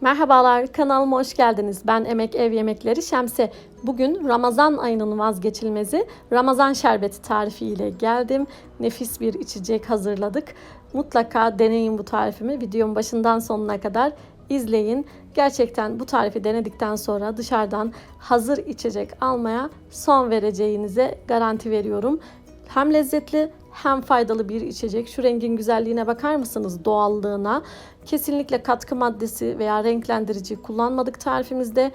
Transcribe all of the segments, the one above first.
Merhabalar, kanalıma hoş geldiniz. Ben Emek Ev Yemekleri Şemse. Bugün Ramazan ayının vazgeçilmezi Ramazan şerbeti tarifi ile geldim. Nefis bir içecek hazırladık. Mutlaka deneyin bu tarifimi. Videomun başından sonuna kadar izleyin. Gerçekten bu tarifi denedikten sonra dışarıdan hazır içecek almaya son vereceğinize garanti veriyorum. Hem lezzetli hem faydalı bir içecek. Şu rengin güzelliğine bakar mısınız? Doğallığına. Kesinlikle katkı maddesi veya renklendirici kullanmadık tarifimizde.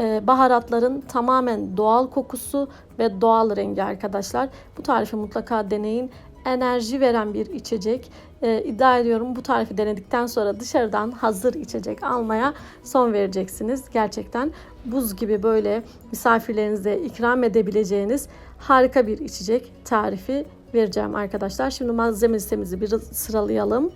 Ee, baharatların tamamen doğal kokusu ve doğal rengi arkadaşlar. Bu tarifi mutlaka deneyin. Enerji veren bir içecek. Ee, iddia ediyorum bu tarifi denedikten sonra dışarıdan hazır içecek almaya son vereceksiniz. Gerçekten buz gibi böyle misafirlerinize ikram edebileceğiniz harika bir içecek tarifi vereceğim arkadaşlar. Şimdi malzeme listemizi bir sıralayalım.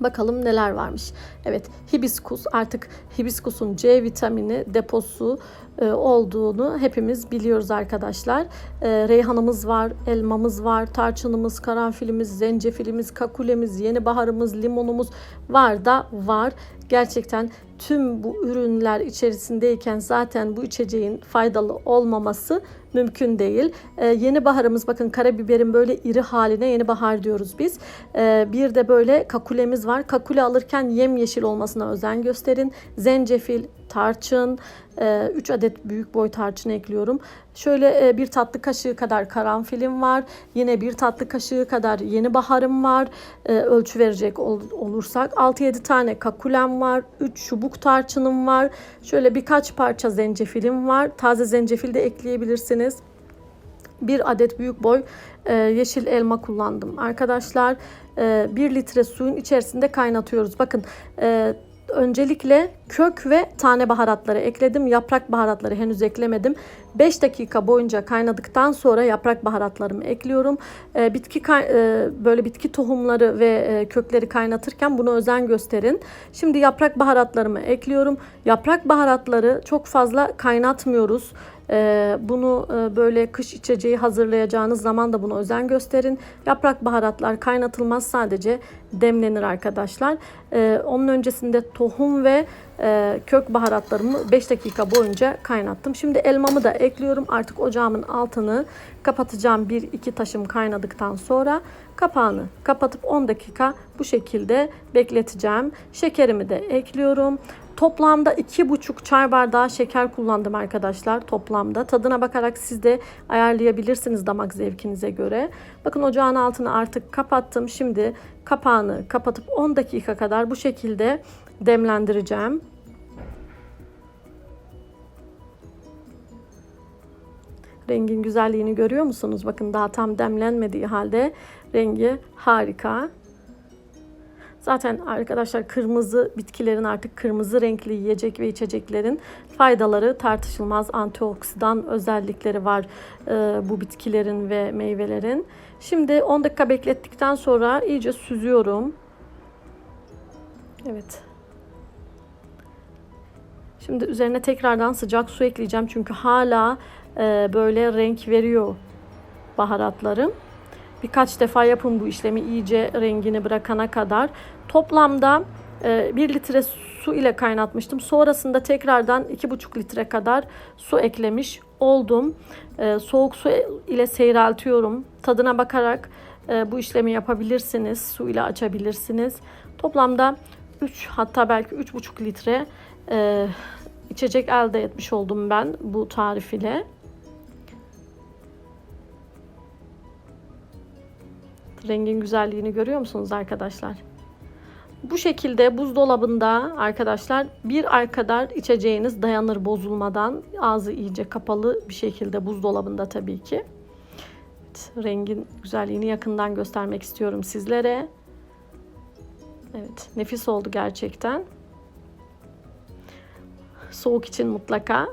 Bakalım neler varmış. Evet, hibiskus artık hibiskusun C vitamini deposu e, olduğunu hepimiz biliyoruz arkadaşlar. E, reyhanımız var, elmamız var, tarçınımız, karanfilimiz, zencefilimiz, kakulemiz, yeni baharımız, limonumuz var da var. Gerçekten tüm bu ürünler içerisindeyken zaten bu içeceğin faydalı olmaması mümkün değil. Ee, yeni baharımız bakın karabiberin böyle iri haline yeni bahar diyoruz biz. Ee, bir de böyle kakulemiz var. Kakule alırken yemyeşil olmasına özen gösterin. Zencefil, tarçın, 3 adet büyük boy tarçın ekliyorum. Şöyle e, bir tatlı kaşığı kadar karanfilim var. Yine bir tatlı kaşığı kadar yeni baharım var. E, ölçü verecek olursak 6-7 tane kakulem var. 3 çubuk tarçınım var. Şöyle birkaç parça zencefilim var. Taze zencefil de ekleyebilirsiniz. Bir adet büyük boy e, yeşil elma kullandım arkadaşlar. 1 litre suyun içerisinde kaynatıyoruz. Bakın öncelikle kök ve tane baharatları ekledim. Yaprak baharatları henüz eklemedim. 5 dakika boyunca kaynadıktan sonra yaprak baharatlarımı ekliyorum. E, bitki e, böyle bitki tohumları ve e, kökleri kaynatırken buna özen gösterin. Şimdi yaprak baharatlarımı ekliyorum. Yaprak baharatları çok fazla kaynatmıyoruz. Ee, bunu e, böyle kış içeceği hazırlayacağınız zaman da buna özen gösterin. Yaprak baharatlar kaynatılmaz sadece demlenir arkadaşlar. Ee, onun öncesinde tohum ve e, kök baharatlarımı 5 dakika boyunca kaynattım. Şimdi elmamı da ekliyorum. Artık ocağımın altını kapatacağım. 1-2 taşım kaynadıktan sonra kapağını kapatıp 10 dakika bu şekilde bekleteceğim. Şekerimi de ekliyorum. Toplamda 2,5 çay bardağı şeker kullandım arkadaşlar toplamda. Tadına bakarak siz de ayarlayabilirsiniz damak zevkinize göre. Bakın ocağın altını artık kapattım. Şimdi kapağını kapatıp 10 dakika kadar bu şekilde demlendireceğim. Rengin güzelliğini görüyor musunuz? Bakın daha tam demlenmediği halde rengi harika. Zaten arkadaşlar kırmızı bitkilerin artık kırmızı renkli yiyecek ve içeceklerin faydaları tartışılmaz. Antioksidan özellikleri var e, bu bitkilerin ve meyvelerin. Şimdi 10 dakika beklettikten sonra iyice süzüyorum. Evet. Şimdi üzerine tekrardan sıcak su ekleyeceğim çünkü hala e, böyle renk veriyor baharatlarım. Birkaç defa yapın bu işlemi iyice rengini bırakana kadar. Toplamda e, 1 litre su ile kaynatmıştım. Sonrasında tekrardan 2,5 litre kadar su eklemiş oldum. E, soğuk su ile seyreltiyorum. Tadına bakarak e, bu işlemi yapabilirsiniz. Su ile açabilirsiniz. Toplamda 3 hatta belki 3,5 litre e, içecek elde etmiş oldum ben bu tarif ile. Rengin güzelliğini görüyor musunuz arkadaşlar? Bu şekilde buzdolabında arkadaşlar bir ay kadar içeceğiniz dayanır bozulmadan. Ağzı iyice kapalı bir şekilde buzdolabında tabii ki. Evet, rengin güzelliğini yakından göstermek istiyorum sizlere. Evet, nefis oldu gerçekten. Soğuk için mutlaka.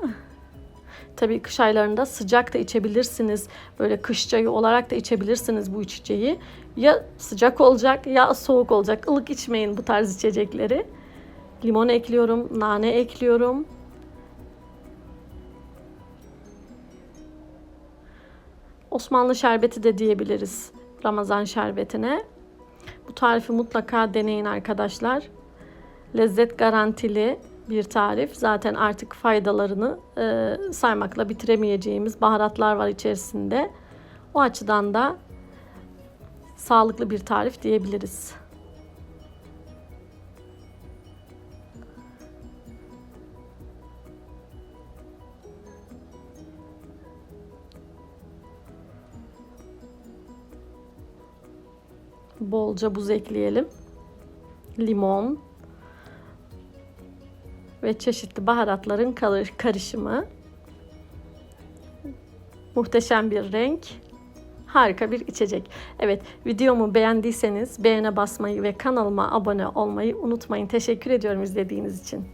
Tabii kış aylarında sıcak da içebilirsiniz. Böyle kış çayı olarak da içebilirsiniz bu içeceği. Ya sıcak olacak ya soğuk olacak. Ilık içmeyin bu tarz içecekleri. Limon ekliyorum, nane ekliyorum. Osmanlı şerbeti de diyebiliriz Ramazan şerbetine. Bu tarifi mutlaka deneyin arkadaşlar. Lezzet garantili bir tarif. Zaten artık faydalarını e, saymakla bitiremeyeceğimiz baharatlar var içerisinde. O açıdan da sağlıklı bir tarif diyebiliriz. Bolca buz ekleyelim. Limon ve çeşitli baharatların kar- karışımı. Muhteşem bir renk. Harika bir içecek. Evet, videomu beğendiyseniz beğene basmayı ve kanalıma abone olmayı unutmayın. Teşekkür ediyorum izlediğiniz için.